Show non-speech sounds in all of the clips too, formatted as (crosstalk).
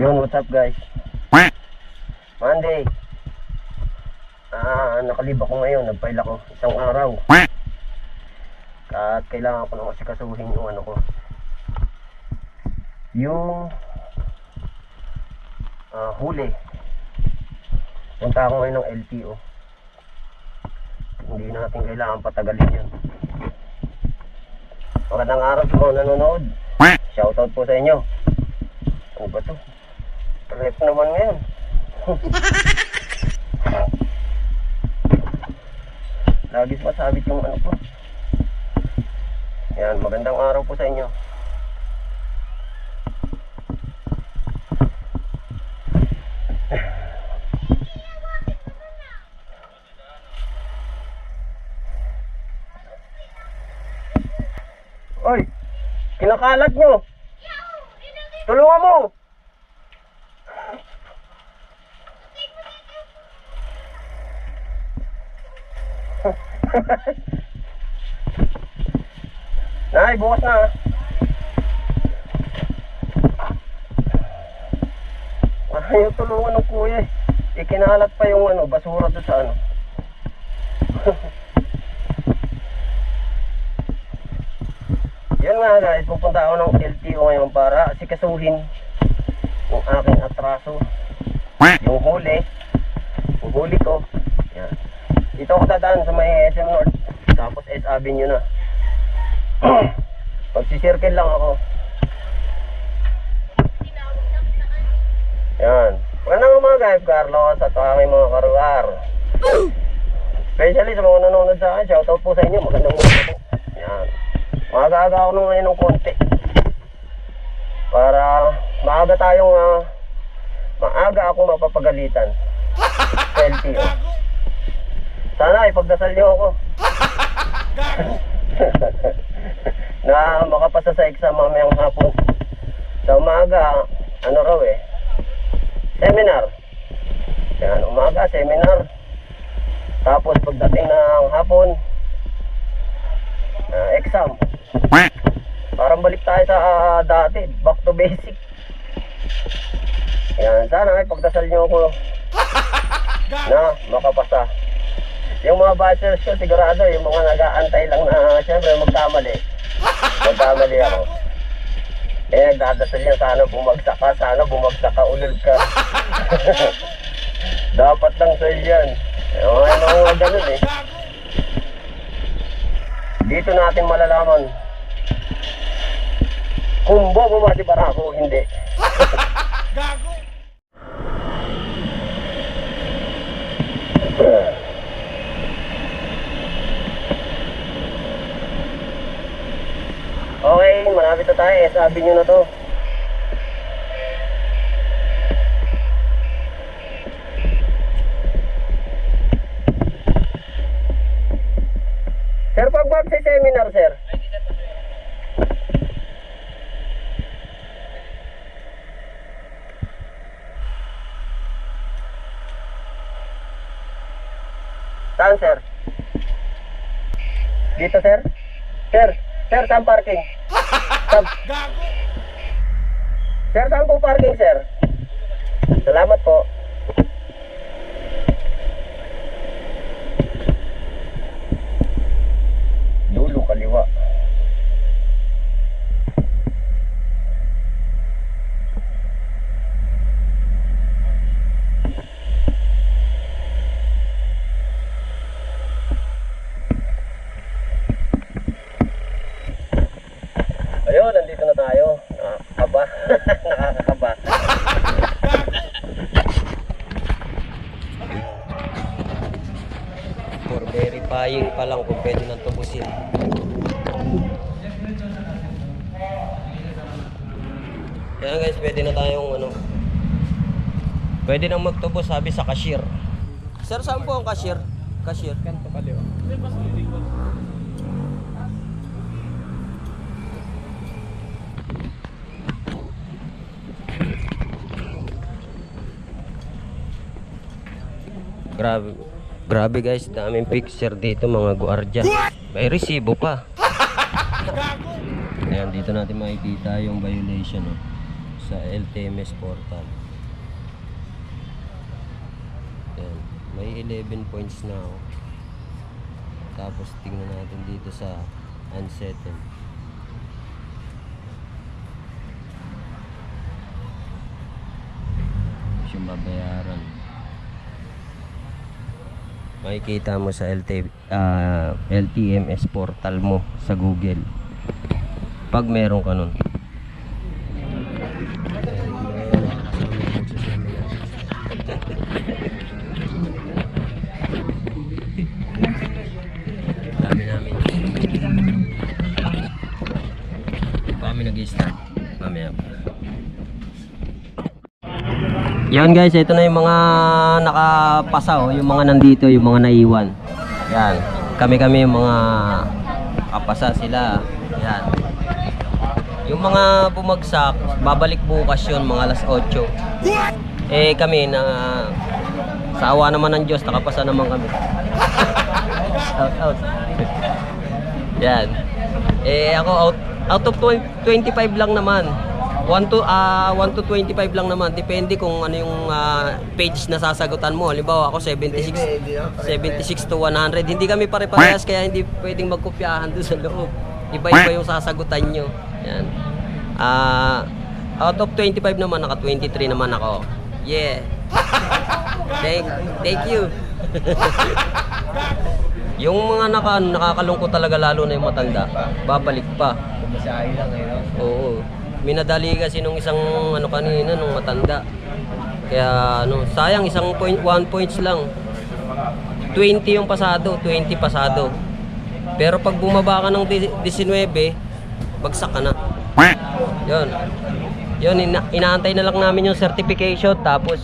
Yun, what's up guys? Monday. Ah, nakalib ako ngayon. Nagpail ako isang araw. At kailangan ko na kasi kasuhin yung ano ko. Yung ah, huli. Punta ako ngayon ng LTO. Hindi natin kailangan patagalin yun. Magandang araw sa mga nanonood. Shoutout po sa inyo. Ano ba to? Rep naman ngayon. (laughs) Lagi pasabit yung ano ko. Yan, magandang araw po sa inyo. (laughs) Oy, kinakalat nyo. Tulungan mo. (laughs) Nay, bukas na. Ayaw tulungan ng kuya eh. Ikinalat pa yung ano, basura doon sa ano. (laughs) Yan nga guys, pupunta ako ng LTO ngayon para sikasuhin yung aking atraso. Yung huli. Yung huli ko. Yan. Dito ako dadaan sa may SM North. Tapos S Avenue na. (clears throat) Magsisircle lang ako. Yan. Magandang umaga, F. Carlos at aking mga karuar. Especially sa mga nanonood sa akin, shoutout po sa inyo. Magandang umaga po. Yan. Maaga-aga ako nung ngayon ng konti. Para maaga tayong ah, maaga akong mapapagalitan. (laughs) LTO. Sana ipagdasal niyo ako. (laughs) na makapasa sa exam mamayang hapon. Sa umaga, ano raw eh, seminar. Yan, umaga, seminar. Tapos pagdating ng hapon, ah, exam. Parang balik tayo sa ah, dati, back to basic. Yan, sana ay pagdasal niyo ako (laughs) na makapasa. Yung mga bachelors ko, sigurado, yung mga nag-aantay lang na, siyempre, magkamali. (laughs) Magkamali ako. Eh, nagdadasal niya, sana bumagsak ka, sana bumagsak ka, ulol ka. (laughs) Dapat lang sa'yo yan. Eh, ano mga ganun eh. Dito natin malalaman kung bobo ba si Barako o hindi. (laughs) Okay, malapit na tayo. Sabi nyo na to. Sir, pag mag-seminar, sir. Saan, sir? Dito, sir? Sir, sir, saan parking? Saan? Sir, saan po parking, sir? Salamat po. Dulo, kaliwa. Ayun, nandito na tayo. Nakakaba. (laughs) Nakakakaba. For verifying pa lang kung pwede nang tubusin. Kaya guys, pwede na tayong ano. Pwede nang magtubos sabi sa cashier. Sir, saan po ang cashier? Cashier. Kanto kaliwa. Grabe. Grabe guys, daming picture dito mga guardia. May resibo pa. (laughs) Ayan, dito natin makikita yung violation. Oh. sa LTMS portal. Yan. May 11 points na ako. Tapos tingnan natin dito sa unsettled. Yung babayaran. Makikita mo sa LT, ah, LTMS portal mo sa Google. Pag meron ka nun. Yan guys, ito na yung mga nakapasa oh, yung mga nandito, yung mga naiwan. Yan. Kami-kami yung mga kapasa sila. Yan. Yung mga bumagsak, babalik bukas yun, mga alas 8. Eh kami na sa awa naman ng Diyos, nakapasa naman kami. (laughs) Shout out. Yan. Eh ako out out of 20 25 lang naman. 1 to ah 1 to 25 lang naman depende kung ano yung ah, page na sasagutan mo. Halimbawa ako 76 76 to 100. Hindi kami pare-parehas kaya hindi pwedeng magkopyahan doon sa loob. Iba-iba yung sasagutan nyo. Yan. Ah out of 25 naman naka 23 naman ako. Yeah. Thank thank you. (laughs) yung mga naka, nakakalungkot talaga lalo na yung matanda, babalik pa. Masahe lang eh, no? Oo. Minadali kasi nung isang ano kanina nung matanda. Kaya ano, sayang isang point, one points lang. 20 yung pasado, 20 pasado. Pero pag bumaba ka ng di- 19, bagsak ka na. Yun. Yun, ina- inaantay na lang namin yung certification tapos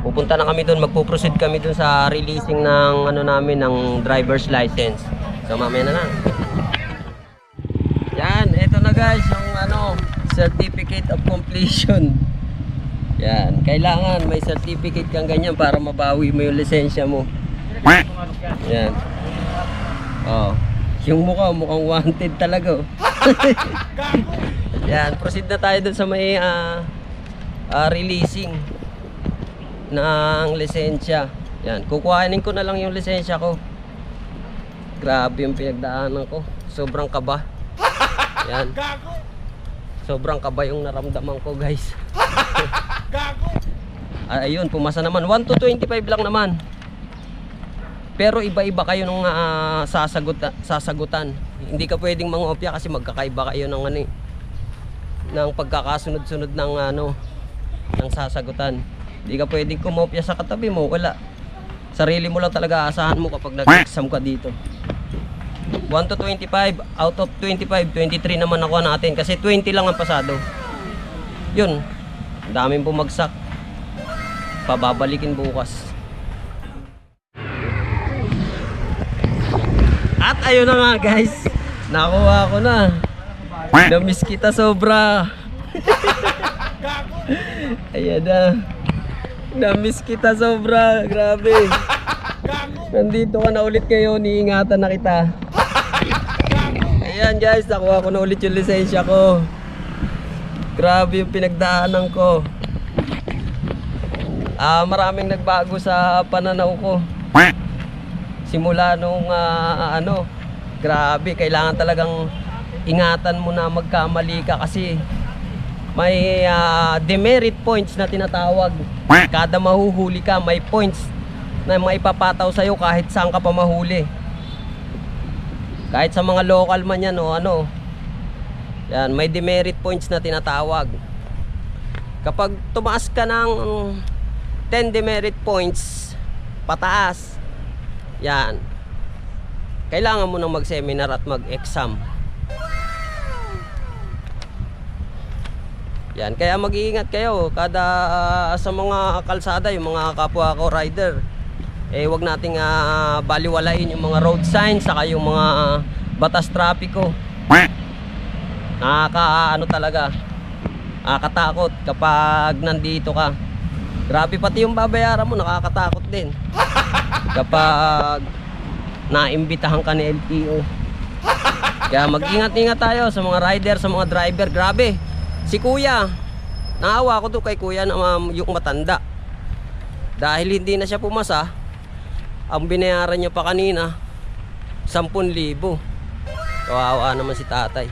pupunta na kami doon, magpo-proceed kami doon sa releasing ng ano namin ng driver's license. So mamaya na lang. Yan, ito na guys certificate of completion. Yan, kailangan may certificate kang ganyan para mabawi mo yung lisensya mo. Yan. Oh, yung mukha mukhang wanted talaga. oh. (laughs) Yan, proceed na tayo dun sa may ah, ah, releasing ng lisensya. Yan, kukuhanin ko na lang yung lisensya ko. Grabe yung pinagdaanan ko. Sobrang kaba. Yan. Sobrang kaba yung naramdaman ko, guys. (laughs) Ah, Ayun, pumasa naman. 1 to 25 lang naman. Pero iba-iba kayo nung ah, sasagot, sasagutan. Hindi ka pwedeng mangopya kasi magkakaiba kayo ng ano eh, ng pagkakasunod-sunod ng ano ng sasagutan. Hindi ka pwedeng kumopya sa katabi mo, wala. Sarili mo lang talaga aasahan mo kapag nag-exam ka dito. 1 to 25, out of 25, 23 naman ako natin kasi 20 lang ang pasado. Yun, ang daming bumagsak. Pababalikin bukas. At ayun na nga guys, nakuha ko na. Namiss kita sobra. (laughs) Ayan na. Namiss kita sobra, grabe. (laughs) Nandito ka na ulit ngayon, iingatan na kita. Ayan guys, nakuha ko na ulit yung lisensya ko. Grabe yung pinagdaanan ko. Ah, maraming nagbago sa pananaw ko. Simula nung ah, ano, grabe, kailangan talagang ingatan mo na magkamali ka kasi may ah, demerit points na tinatawag. Kada mahuhuli ka, may points na maipapataw sa'yo kahit saan ka pa mahuli. Kahit sa mga local man yan o ano. Yan, may demerit points na tinatawag. Kapag tumaas ka ng 10 demerit points pataas, yan. Kailangan mo nang mag-seminar at mag-exam. Yan, kaya mag-iingat kayo kada ah, sa mga kalsada, yung mga kapwa ko rider. Eh wag nating ah, baliwalain yung mga road signs saka yung mga ah, batas trapiko. Nakaka ano talaga. Nakakatakot kapag nandito ka. Grabe pati yung babayaran mo nakakatakot din. (laughs) Kapag naimbitahan ka ni LTO. Kaya mag-ingat-ingat tayo sa mga rider, sa mga driver. Grabe. Si Kuya, Naawa ko doon kay kuya na um, yung matanda. Dahil hindi na siya pumasa, ang binayaran niya pa kanina, 10,000. Kawawa naman si tatay.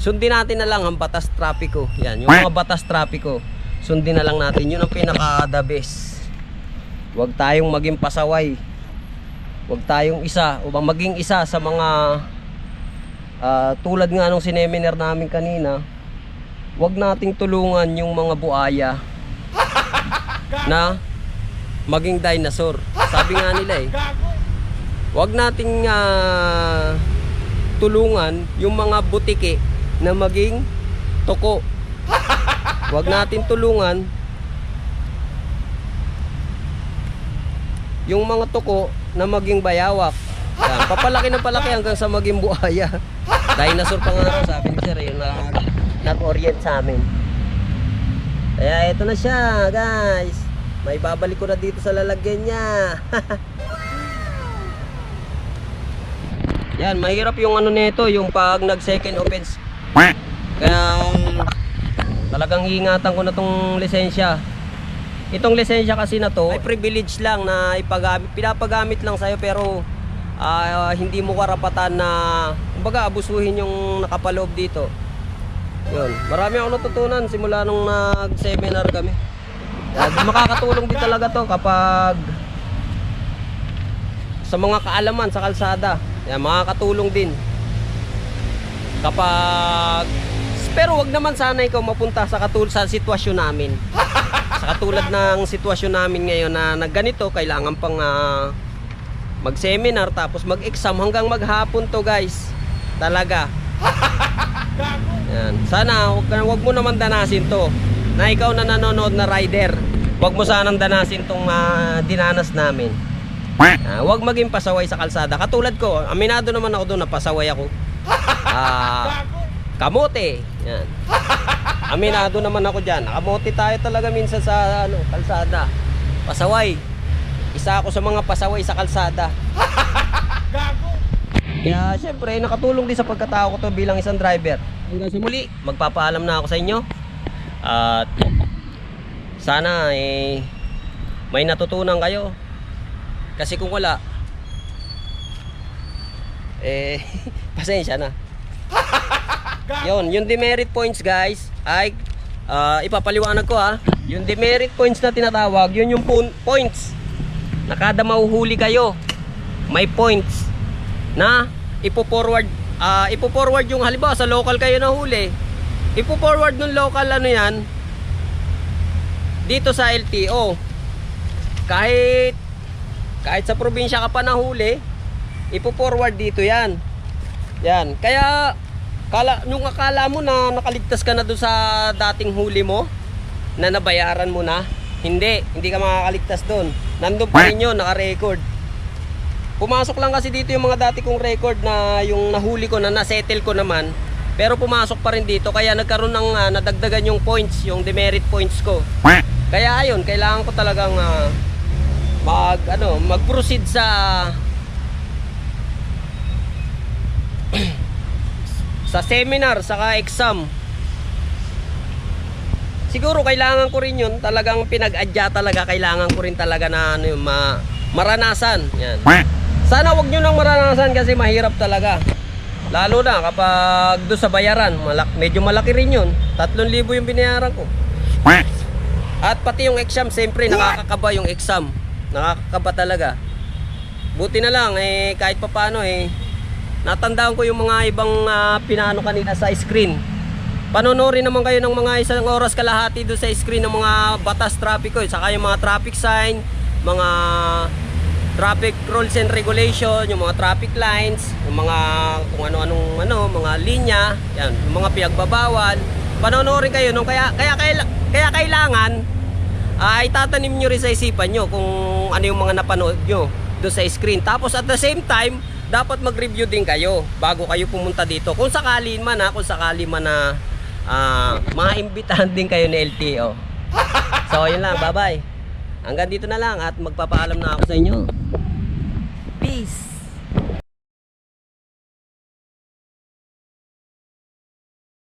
Sundin natin na lang ang batas trapiko. Yan, yung mga batas trapiko. Sundin na lang natin. Yun ang pinaka the best. Huwag tayong maging pasaway. Huwag tayong isa o maging isa sa mga ah, tulad nga nung sineminer namin kanina. Huwag nating tulungan yung mga buaya (laughs) na maging dinosaur. Sabi nga nila eh. Huwag nating ah, tulungan yung mga butiki na maging toko. Huwag natin tulungan yung mga toko na maging bayawak. Yan, papalaki ng palaki hanggang sa maging buhaya. Dinosaur pa nga sabi ni Sir, yung na, nag-orient sa amin. Kaya ito na siya, guys. May babalik ko na dito sa lalagyan niya. (laughs) Yan, mahirap yung ano nito, yung pag nag second offense. Kaya talagang ingatan ko na tong lisensya. Itong lisensya kasi na to, ay privilege lang na ipagamit, pinapagamit lang sa'yo pero ah, hindi mo karapatan na kumbaga abusuhin yung nakapaloob dito. Yun, marami ako natutunan simula nung nag-seminar kami. Kaya makakatulong din talaga to kapag sa mga kaalaman sa kalsada. Yan, makakatulong din. Kapag pero wag naman sana ikaw mapunta sa katul sa sitwasyon namin. sa katulad ng sitwasyon namin ngayon na nagganito, kailangan pang ah, mag-seminar tapos mag-exam hanggang maghapon to, guys. Talaga. (laughs) Yan. Sana wag, wag mo naman danasin to. Na ikaw na nanonood na rider. Wag mo sanang danasin tong ah, dinanas namin. Ah, wag maging pasaway sa kalsada. Katulad ko, aminado naman ako doon na pasaway ako. Ah, kamote. Yan. Aminado naman ako diyan. Kamote tayo talaga minsan sa ano, kalsada. Pasaway. Isa ako sa mga pasaway sa kalsada. Kaya syempre, nakatulong din sa pagkatao ko to bilang isang driver. Hanggang sa muli, magpapaalam na ako sa inyo. At sana eh may natutunan kayo. Kasi kung wala, eh, (laughs) pasensya na. (laughs) Yon, yung demerit points guys, ay ah, ipapaliwanag ko ha. Yung demerit points na tinatawag, yun yung points na kada mahuhuli kayo, may points na ipo-forward ah ipo-forward yung halimbawa sa local kayo nahuli, ipo-forward ng local ano yan dito sa LTO. Kahit kahit sa probinsya ka pa nahuli, ipo-forward dito 'yan. Yan. Kaya kala yung akala mo na nakaligtas ka na doon sa dating huli mo na nabayaran mo na, hindi, hindi ka makakaligtas doon. Nandun pa rin 'yon, naka-record. Pumasok lang kasi dito yung mga dati kong record na yung nahuli ko na nasettle ko naman. Pero pumasok pa rin dito kaya nagkaroon ng ah, nadagdagan yung points, yung demerit points ko. Kaya ayun, kailangan ko talagang ah, mag ano, mag-proceed sa (clears throat) sa seminar saka exam. Siguro kailangan ko rin 'yun, talagang pinag-adya talaga kailangan ko rin talaga na ano ma maranasan. Yan. Sana wag nyo nang maranasan kasi mahirap talaga. Lalo na kapag doon sa bayaran, malak medyo malaki rin 'yun. 3,000 yung binayaran ko. At pati yung exam, siyempre nakakakaba yung exam. Nakakakaba talaga. Buti na lang eh kahit papaano eh natandaan ko yung mga ibang ah, pinano kanina sa screen. Panonorin naman kayo ng mga isang oras kalahati doon sa screen ng mga batas trapiko, saka yung mga traffic sign, mga traffic rules and regulation, yung mga traffic lines, yung mga kung ano-anong ano, mga linya, yan, yung mga pinagbabawal. Panonorin kayo nung kaya kaya kaila- kaya kailangan ay tatanim nyo rin sa isipan nyo kung ano yung mga napanood nyo doon sa screen. Tapos at the same time, dapat mag-review din kayo bago kayo pumunta dito. Kung sakali man ha, kung sakali man na ah, maimbitahan din kayo ni LTO. So, yun lang. Bye-bye. Hanggang dito na lang at magpapaalam na ako sa inyo.